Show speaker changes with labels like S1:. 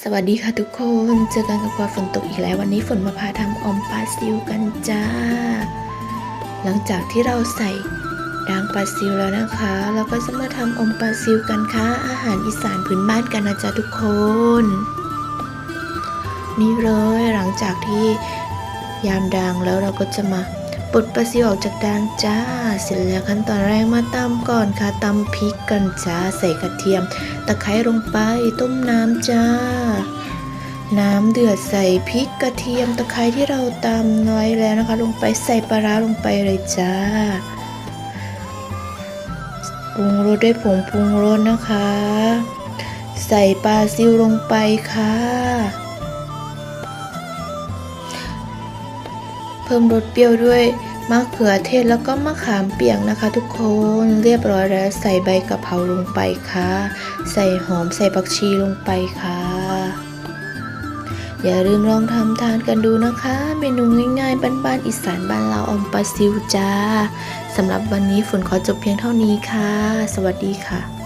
S1: สวัสดีค่ะทุกคน เจอกันกับความฝนตกอีกแล้ว วันนี้ฝนมาพาทำออมปลาซิวกันจ้า หลังจากที่เราใส่ด่างปลาซิวแล้วนะคะ เราก็จะมาทำออมปลาซิวกันค่ะ อาหารอีสานพื้นบ้านกันนะจ๊ะทุกคน นี่เลยหลังจากที่ยามด่างแล้วเราก็จะมา ปลดปลาซิวออกจากดางจ้า เสร็จแล้วขั้นตอนแรกมาตำก่อนค่ะตำพริกกันจ้าใส่กระเทียม ตะไคร้ลงไปต้มน้ำจ้า น้ำเดือดใส่พริกกระเทียมตะไคร้ที่เราตำไว้แล้วนะคะ ลงไปใส่ปลาร้าลงไปเลยจ้าปรุงรสด้วยผงปรุงรสนะคะ ใส่ปลาซิวลงไปค่ะ พิ่มรสเปรี้ยวด้วยมะเขือเทศแล้วก็มะขามเปียกนะคะ ทุกคนเรียบร้อยแล้วใส่ใบกะเพราลงไปค่ะ ใส่หอมใส่ผักชีลงไปค่ะ อย่าลืมลองทำทานกันดูนะคะ เมนูง่ายๆบ้านๆอีสานบ้านเราอมปลาซิวจ้าสำหรับวันนี้ฝนขอจบเพียงเท่านี้ค่ะ สวัสดีค่ะ